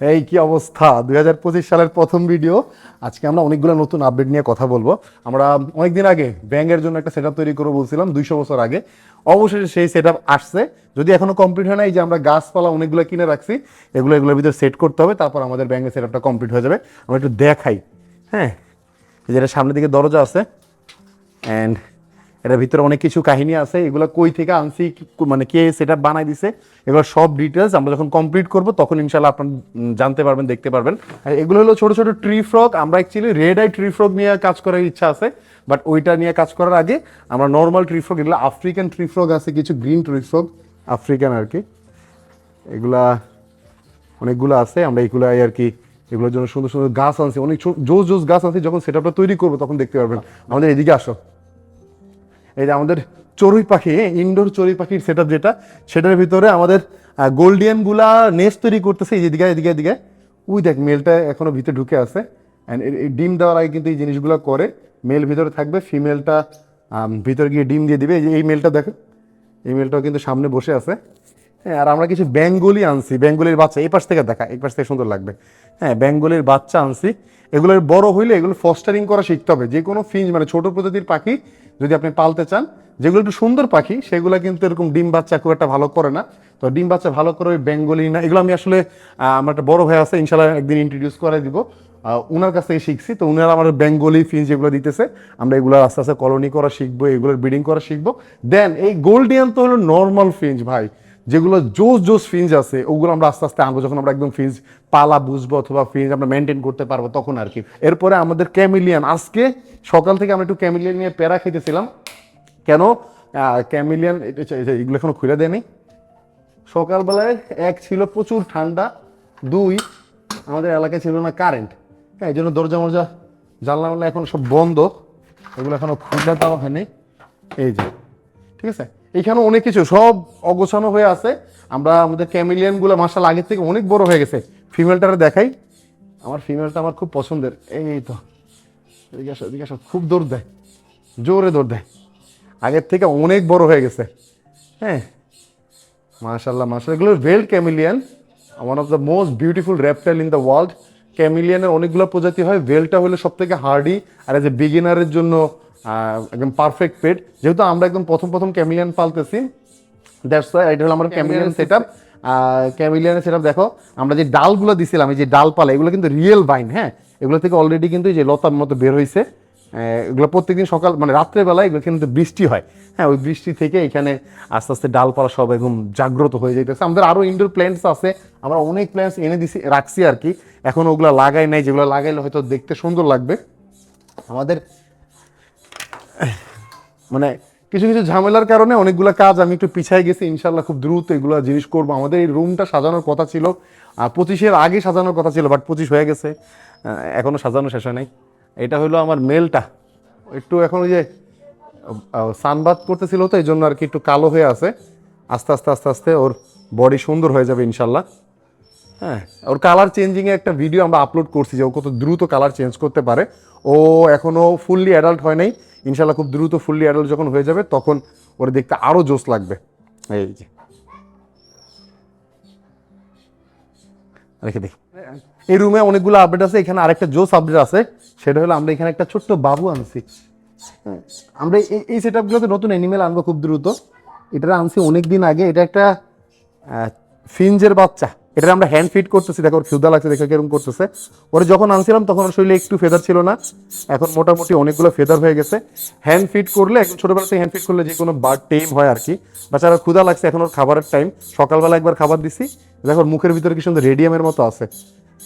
এই কি অবস্থা? দু হাজার পঁচিশ সালের প্রথম ভিডিও আজকে আমরা অনেকগুলো নতুন আপডেট নিয়ে কথা বলব। আমরা অনেকদিন আগে ব্যাংকের জন্য একটা সেটআপ তৈরি করব বলছিলাম, দুইশো বছর আগে। অবশেষে সেই সেটআপ আসছে। যদি এখনও কমপ্লিট হয় না এই যে আমরা গাছপালা অনেকগুলো কিনে রাখছি, এগুলো এগুলোর ভিতরে সেট করতে হবে, তারপর আমাদের ব্যাংকের সেটআপটা কমপ্লিট হয়ে যাবে। আমরা একটু দেখাই। হ্যাঁ যেটা সামনের দিকে দরজা আছে। অ্যান্ড এটার ভিতরে অনেক কিছু কাহিনী আছে, এগুলো কই থেকে আনছি মানে কে সেটা বানাই দিছে, এগুলো সব ডিটেলস আমরা যখন কমপ্লিট করব, তখন ইনশাল্লাহ আপনার জানতে পারবেন, দেখতে পারবেন। এগুলো হলো ছোট ছোট ট্রি ফ্রক আমরা actually red eye tree frog নিয়ে কাজ করার ইচ্ছা আছে বাট ওইটা নিয়ে কাজ করার আগে আমরা নর্মাল ট্রি ফ্রক এগুলো আফ্রিকান ট্রি ফ্রক আছে, কিছু গ্রিন ট্রি ফ্রক আফ্রিকান আর কি। এগুলা অনেকগুলো আছে, আমরা এগুলো আর কি, এগুলোর জন্য সুন্দর সুন্দর গাছ আনছি, অনেক জোস জোস গাছ আনছি, যখন সেটআপটা তৈরি করব তখন দেখতে পারবেন। আমাদের এদিকে আসো। এই যে আমাদের চড়ুই পাখি ইনডোর চড়ুই পাখির সেটা যেটা, সেটার ভিতরে আমাদের গোল্ডিয়ানগুলা নেস্ট তৈরি করতেছে, এই দিকে এদিকে এদিকে উই দেখ মেলটা এখনও ভিতরে ঢুকে আছে। অ্যান্ড এই ডিম দেওয়ার আগে কিন্তু এই জিনিসগুলো করে মেল ভিতরে থাকবে ফিমেলটা ভিতরে গিয়ে ডিম দিয়ে দিবে। এই মেলটা দেখো, এই মেলটাও কিন্তু সামনে বসে আছে। হ্যাঁ আর আমরা কিছু বেঙ্গলি আনছি, বেঙ্গলির বাচ্চা, এই পাশ থেকে দেখা, এই পাশ থেকে সুন্দর লাগবে। হ্যাঁ বেঙ্গলির বাচ্চা আনছি। এগুলোর বড় হইলে এগুলো ফস্টারিং করা শিখতে হবে। যে কোনো ফিঞ্জ মানে ছোট প্রজাতির পাখি যদি আপনি পালতে চান, যেগুলো একটু সুন্দর পাখি, সেগুলো কিন্তু এরকম ডিম বাচ্চা খুব একটা ভালো করে না। তো ডিম বাচ্চা ভালো করে ওই বেঙ্গলি না, এগুলো আমি আসলে আমার একটা বড় ভাই আছে ইনশাল্লাহ একদিন ইন্ট্রোডিউস করে দিব। উনার কাছ থেকে শিখছি। তো উনারা আমার বেঙ্গলি ফিঞ্চ যেগুলো দিতেছে। আমরা এগুলো আস্তে আস্তে কলোনি করা শিখব, এগুলোর ব্রিডিং করা শিখব। দেন এই গোল্ডিয়ান তো হলো নর্মাল ফিঞ্জ ভাই। যেগুলো জোস জোস ফিঞ্জ আছে, ওগুলো আমরা আস্তে আস্তে আনব। যখন আমরা একদম ফিঞ্জ পালা বুঝব অথবা ফিঞ্জ আমরা মেনটেন করতে পারব তখন আর কি। এরপরে আমাদের ক্যামিলিয়ান। আজকে সকাল থেকে আমরা একটু ক্যামিলিয়ান নিয়ে প্যারা খেতেছিলাম কেন? ক্যামিলিয়ান এগুলো এখনও খুলে দেয়নি। সকালবেলায় এক ছিল প্রচুর ঠান্ডা, দুই আমাদের এলাকায় ছিল না কারেন্ট হ্যাঁ এই জন্য দরজা মরজা, জানলা এখন সব বন্ধ। এগুলো এখনও খুলে দেওয়া হয়নি। এই যে ঠিক আছে? এইখানে অনেক কিছু, সব অগোছানো হয়ে আছে। আমরা আমাদের ক্যামিলিয়ানগুলো মাসাল আগের থেকে অনেক বড় হয়ে গেছে। ফিমেলটারে দেখাই। আমার ফিমেলটা আমার খুব পছন্দের। এই তো খুব দৌড় দেয়। জোরে দৌড় দেয়। আগের থেকে অনেক বড় হয়ে গেছে। হ্যাঁ? মাশাল্লাহ মাশাল্লাহ এগুলো veiled chameleon one of the most beautiful reptile in the world ক্যামিলিয়ানের অনেকগুলো প্রজাতি হয়। ভেলটা হলো সব থেকে হার্ডি আর এজ এ বিগিনারের জন্য একদম পারফেক্ট পেট যেহেতু আমরা একদম প্রথম প্রথম ক্যামিলিয়ান পালতেছি দ্যাটস ওয়াই এটা হলো আমার ক্যামিলিয়ান সেট আপ ক্যামিলিয়ানের সেট দেখো আমরা যে ডালগুলো দিছিলাম এই যে ডালপালা এগুলো কিন্তু রিয়েল বাইন হ্যাঁ? এগুলো থেকে অলরেডি কিন্তু এই যে লতার মতো বের হয়েছে এগুলো প্রত্যেকদিন সকাল মানে রাত্রেবেলায় এগুলো কিন্তু বৃষ্টি হয়। হ্যাঁ ওই বৃষ্টি থেকে এখানে আস্তে আস্তে ডালপালা সব একদম জাগ্রত হয়ে যাইতেছে। আমাদের আরও ইনডোর প্ল্যান্টস আছে আমরা অনেক প্ল্যান্টস এনে দিছি রাখছি আর কি। এখন ওগুলো লাগাই নাই যেগুলো লাগাইলে হয়তো দেখতে সুন্দর লাগবে। আমাদের মানে কিছু কিছু ঝামেলার কারণে অনেকগুলো কাজ আমি একটু পিছাই গেছি ইনশাল্লাহ খুব দ্রুত এগুলো জিনিস করব। আমাদের এই রুমটা সাজানোর কথা ছিল আর পঁচিশের আগে সাজানোর কথা ছিল বাট পঁচিশ হয়ে গেছে আহ, এখনও সাজানো শেষ হয় নাই। এটা হলো আমার মেলটা। একটু এখন ওই যে সানবাদ করতেছিল তো এই জন্য আর কি একটু কালো হয়ে আছে। আস্তে আস্তে আস্তে আস্তে ওর বডি সুন্দর হয়ে যাবে ইনশাল্লাহ হ্যাঁ ওর কালার চেঞ্জিংয়ে একটা ভিডিও আমরা আপলোড করছি যে ও কত দ্রুত কালার চেঞ্জ করতে পারে। ও এখনও ফুললি অ্যাডাল্ট হয় নাই। ইনশাল্লাহ খুব দ্রুত ফুললি অ্যাডাল্ট যখন হয়ে যাবে তখন ওর দেখতে আরও জোস লাগবে। এই যে। রেখে দেখি। এই রুমে অনেকগুলো আপডেট আছে এখানে আরেকটা জোস আপডেট আছে। সেটা হলো আমরা এখানে একটা ছোট্ট বাবু আনছি। হ্যাঁ, আমরা এই এই সেট আপগুলোতে নতুন অ্যানিমেল আনব খুব দ্রুত। এটা আনছি অনেক দিন আগে। এটা একটা ফিঞ্জের বাচ্চা। এটা আমরা হ্যান্ড ফিট করতেছি, দেখো ক্ষুদা লাগছে দেখো কেরম করতেছে। ওরা যখন আনছিলাম তখন ওর শরীরে একটু ফেদার ছিল না, এখন মোটামুটি অনেকগুলো ফেদার হয়ে গেছে। হ্যান্ড ফিট করলে, এখন ছোটবেলা থেকে হ্যান্ড ফিট করলে যে কোনো বার্ড টেম হয় আর কি। বাচ্চারা ক্ষুদা লাগছে, এখন ওর খাবারের টাইম সকালবেলা একবার খাবার দিছি, দেখো মুখের ভিতরে কি সুন্দর রেডিয়ামের মতো আছে।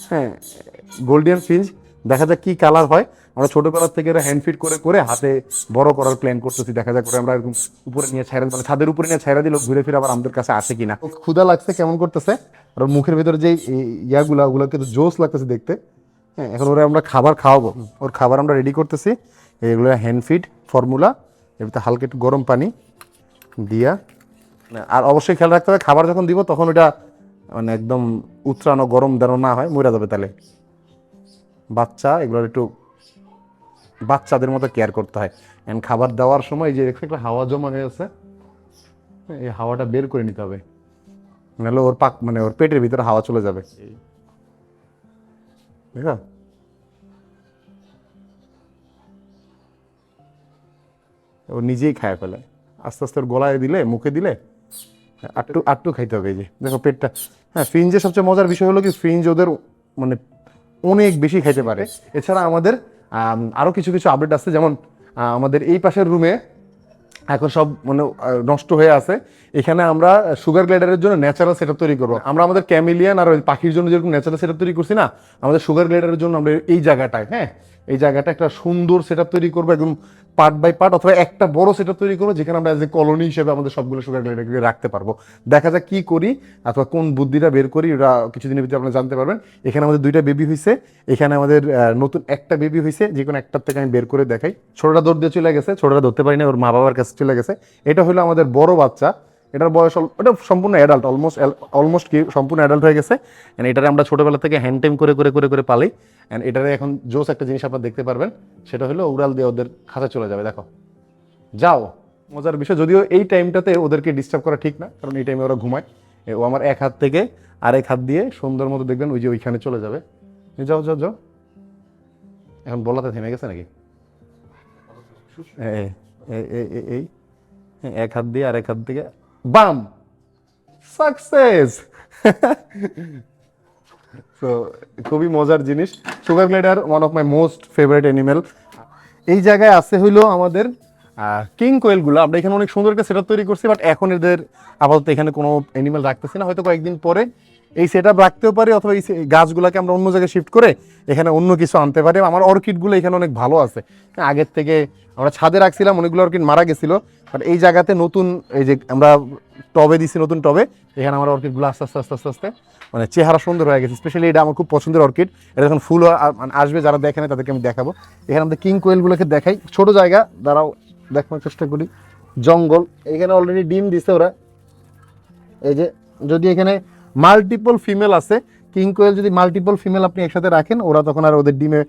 হ্যাঁ গোল্ডিয়ান ফিঞ্জ দেখা যাক কি কালার হয়। আমরা ছোটবেলা থেকে এরা হ্যান্ড ফিট করে করে হাতে বড় করার প্ল্যান করতেছি। দেখা যাক করে আমরা এরকম উপরে নিয়ে ছাইরা মানে ছাদের উপরে নিয়ে ছাইরা দিল ঘুরে ফিরে আবার আমাদের কাছে আসে কিনা। ক্ষুদা লাগছে কেমন করতেছে? আর মুখের ভিতরে যে ইয়াগুলা ওগুলো কিন্তু জোস লাগতেছে দেখতে। হ্যাঁ এখন ওরা আমরা খাবার খাওয়াবো। ওর খাবার আমরা রেডি করতেছি। এগুলো হ্যান্ড ফিড ফর্মুলা এর ভিতরে হালকা একটু গরম পানি দিয়া। আর অবশ্যই খেয়াল রাখতে হবে খাবার যখন দিব তখন ওটা মানে একদম উতরানো গরম যেন না হয় মরে যাবে তাহলে। বাচ্চা, এগুলোর একটু বাচ্চাদের মতো কেয়ার করতে হয়। এন্ড খাবার দেওয়ার সময় যে একটা হাওয়া জমা হয়ে আছে এই হাওয়াটা বের করে নিতে হবে। নাহলে ওর পাক মানে ওর পেটের ভিতরে হাওয়া চলে যাবে। ও নিজেই খায় ফেলে। আস্তে আস্তে ওর গলায় দিলে, মুখে দিলে, আটটু আটটু খাইতে হবে এই যে। দেখো পেটটা। হ্যাঁ ফ্রিঞ্জের সবচেয়ে মজার বিষয় হলো কি, ফ্রিঞ্জ ওদের মানে অনেক বেশি খেতে পারে। এছাড়া আমাদের আরও আরও কিছু কিছু আপডেট আছে, যেমন আমাদের এই পাশের রুমে এখন সব মানে নষ্ট হয়ে আছে। এখানে আমরা সুগার গ্লাইডারের জন্য ন্যাচারাল সেট তৈরি করব। আমরা আমাদের ক্যামিলিয়ান আর পাখির জন্য যেরকম ন্যাচারাল সেট তৈরি করছি না, আমাদের সুগার গ্লাইডারের জন্য আমরা এই জায়গাটায় হ্যাঁ এই জায়গাটা একটা সুন্দর সেট তৈরি করব, একদম পার্ট বাই পার্ট অথবা একটা বড় সেটা তৈরি করব, যেখানে আমরা এজ এ কলোনি হিসেবে আমাদের সবগুলো সুগার গ্লাইডারকে রাখতে পারব। দেখা যাক কি করি, অথবা কোন বুদ্ধিটা বের করি ওরা কিছুদিনের ভিতরে আপনারা জানতে পারবেন। এখানে আমাদের দুইটা বেবি হয়েছে এখানে আমাদের নতুন একটা বেবি হয়েছে যে কোনো একটার থেকে আমি বের করে দেখাই। ছোটটা দৌড় দিয়ে চলে গেছে ছোটটা ধরতে পারি না, ওর মা বাবার কাছে চলে গেছে। এটা হলো আমাদের বড় বাচ্চা। এটার বয়স এটা সম্পূর্ণ অ্যাডাল্ট অলমোস্ট অলমোস্ট কি, সম্পূর্ণ অ্যাডাল্ট হয়ে গেছে। এন্ড এটারে আমরা ছোটোবেলা থেকে হ্যান্ড টাইম করে করে করে করে পালি। অ্যান্ড এটারে এখন জোস একটা জিনিস আপনারা দেখতে পারবেন, সেটা হলো উড়াল দিয়ে ওদের খাঁচা চলে যাবে, দেখো। যাও, মজার বিষয়, যদিও এই টাইমটাতে ওদেরকে ডিস্টার্ব করা ঠিক না, কারণ এই টাইমে ওরা ঘুমায়। ও আমার এক হাত থেকে আরেক হাত দিয়ে সুন্দর মতো দেখবেন ওই যে ওইখানে চলে যাবে। যাও যাও যাও। এখন বলাতে থেমে গেছে নাকি? এই। এক হাত দিয়ে আরেক হাত থেকে বাম। সাকসেস তো খুবই মজার জিনিস। Sugar glider one of my most favourite animal এই জায়গায় আছে হইল আমাদের কিং কোয়েলগুলো আমরা এখানে অনেক সুন্দর একটা সেটআপ তৈরি করছি বাট এখন এদের আপাতত এখানে কোনো অ্যানিমেল রাখতেছি না। হয়তো কয়েকদিন পরে এই সেটআপ রাখতেও পারি অথবা এই গাছগুলোকে আমরা অন্য জায়গায় শিফট করে এখানে অন্য কিছু আনতে পারি। আমার অর্কিডগুলো এখানে অনেক ভালো আছে। হ্যাঁ, আগের থেকে আমরা ছাদে রাখছিলাম অনেকগুলো অর্কিড মারা গেছিল। বাট এই জায়গাতে নতুন এই যে আমরা টবে দিছি নতুন টবে এখানে আমার অর্কিডগুলো আস্তে আস্তে আস্তে আস্তে আস্তে মানে চেহারা সুন্দর হয়ে গেছে। স্পেশালি এটা আমার খুব পছন্দের অর্কিড এটা যখন ফুল আসবে যারা দেখে না তাদেরকে আমি দেখাবো। এখানে আমাদের কিং কোয়েলগুলোকে দেখাই। ছোট জায়গা দাঁড়াও দেখানোর চেষ্টা করি। জঙ্গল এখানে অলরেডি ডিম দিছে ওরা। এই যে যদি এখানে মাল্টিপল ফিমেল আছে। কিং কোয়েল যদি মাল্টিপল ফিমেল আপনি একসাথে রাখেন ওরা তখন আর ওদের ডিমে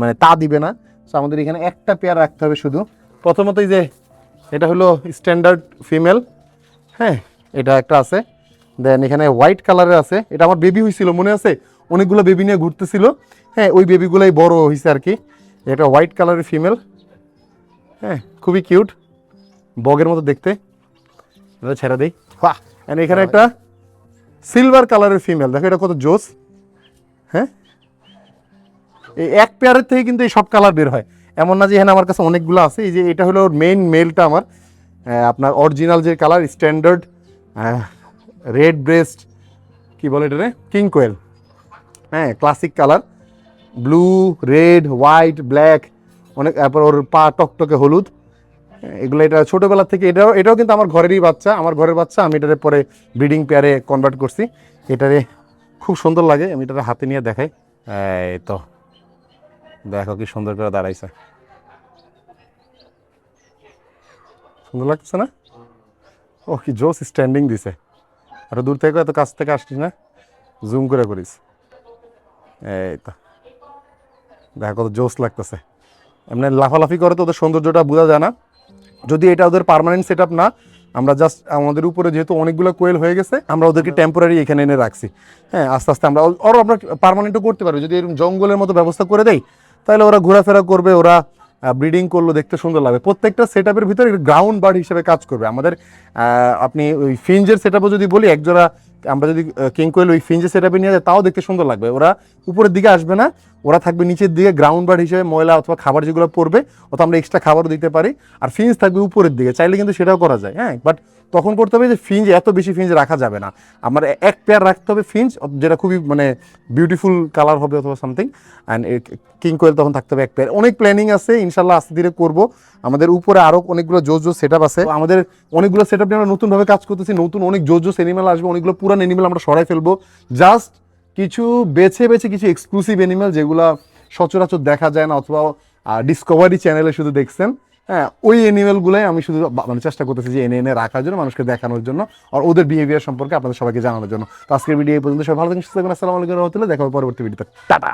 মানে তা দিবে না। তো আমাদের এখানে একটা পেয়ার রাখতে হবে শুধু। প্রথমত যে এটা হলো স্ট্যান্ডার্ড ফিমেল হ্যাঁ এটা একটা আছে। দেন এখানে হোয়াইট কালারের আছে। এটা আমার বেবি হয়েছিল মনে আছে? অনেকগুলো বেবি নিয়ে ঘুরতেছিল। হ্যাঁ ওই বেবিগুলোই বড় হয়েছে আর কি। এটা হোয়াইট কালারের ফিমেল হ্যাঁ খুবই কিউট বগের মতো দেখতে। ছেড়ে দিই। বাহ! এখানে একটা সিলভার কালারের ফিমেল দেখো এটা কত জোস। হ্যাঁ? এই এক পেয়ারের থেকে কিন্তু এই সব কালার বের হয়। এমন না যে এখানে আমার কাছে অনেকগুলো আছে। এই যে এটা হলো ওর মেইন মেলটা আমার। আপনার অরিজিনাল যে কালার স্ট্যান্ডার্ড রেড ব্রেস্ট কি বলে এটা রে কিং কোয়েল হ্যাঁ classic colour blue red white black অনেক, তারপর ওর পা টকটকে হলুদ। এগুলো এটা ছোটোবেলা থেকে এটাও এটাও কিন্তু আমার ঘরেরই বাচ্চা। আমার ঘরের বাচ্চা, আমি এটারে পরে ব্রিডিং পেয়ারে কনভার্ট করছি। এটারে খুব সুন্দর লাগে, আমি এটারে হাতে নিয়ে দেখাই। এই তো, দেখো কি সুন্দর করে দাঁড়াইছে। সুন্দর লাগতেছে না? ও, কি জোস স্ট্যান্ডিং দিছে। আর দূর থেকে এত কাছ থেকে আসছিস না? জুম করে করিস। এই তো, দেখো কত জোস লাগতেছে। এমনি লাফালাফি করে তো ওদের সৌন্দর্যটা বোঝা যায় না। যদি এটা ওদের পার্মানেন্ট সেট না আমরা জাস্ট আমাদের উপরে যেহেতু অনেকগুলো কোয়েল হয়ে গেছে আমরা ওদেরকে টেম্পোরারি এখানে এনে রাখছি। হ্যাঁ আস্তে আস্তে আমরা ওরা আমরা পারমানেন্টও করতে পারব। যদি এরকম জঙ্গলের মতো ব্যবস্থা করে দেয় তাহলে ওরা ঘোরাফেরা করবে ওরা ব্রিডিং করল দেখতে সুন্দর লাগবে। প্রত্যেকটা সেট আপের ভিতরে গ্রাউন্ড বার্ড হিসেবে কাজ করবে। আমাদের আপনি ওই ফিঞ্জের সেট যদি বলি একজোড়া আমরা যদি কিং কোয়েল ওই ফিঞ্জের সেট আপে নিয়ে যায় তাও দেখতে সুন্দর লাগবে। ওরা উপরের দিকে আসবে না ওরা থাকবে নিচের দিকে গ্রাউন্ড বার্ড হিসেবে ময়লা অথবা খাবার যেগুলো পড়বে, অথবা আমরা এক্সট্রা খাবারও দিতে পারি। আর ফিঞ্জ থাকবে উপরের দিকে, চাইলে কিন্তু সেটাও করা যায় হ্যাঁ? বাট তখন করতে হবে যে ফিঞ্জ এত বেশি ফিঞ্জ রাখা যাবে না। আমার এক পেয়ার রাখতে হবে ফিঞ্জ যেটা খুবই মানে বিউটিফুল কালার হবে অথবা সামথিং অ্যান্ড কিং কোয়েল তখন থাকতে হবে এক পেয়ার অনেক প্ল্যানিং আছে ইনশাল্লাহ আস্তে ধীরে করব। আমাদের উপরে আরও অনেকগুলো জোস জোস সেট আছে। আমাদের অনেকগুলো সেট আপ নিয়ে আমরা নতুনভাবে কাজ করতেছি, নতুন অনেক জোস জোস এনিমেল আসবে, অনেকগুলো পুরান এনিমেল আমরা সরাই ফেলব। জাস্ট কিছু বেছে বেছে কিছু এক্সক্লুসিভ এনিমেল যেগুলো সচরাচর দেখা যায় না অথবা ডিসকভারি চ্যানেলে শুধু দেখছেন হ্যাঁ ওই অ্যানিমেলগুলোই আমি শুধু মানে চেষ্টা করতেছি যে এনে এনে রাখার জন্য, মানুষকে দেখানোর জন্য আর ওদের বিহেভিয়ার সম্পর্কে আপনাদের সবাইকে জানানোর জন্য। তো আজকের ভিডিও এই পর্যন্ত, সবাই ভালো থাকুন, সুস্থ থাকুন, আসসালামু আলাইকুম রহমতুল্লাহ, দেখা পরবর্তী ভিডিওতে টাটা!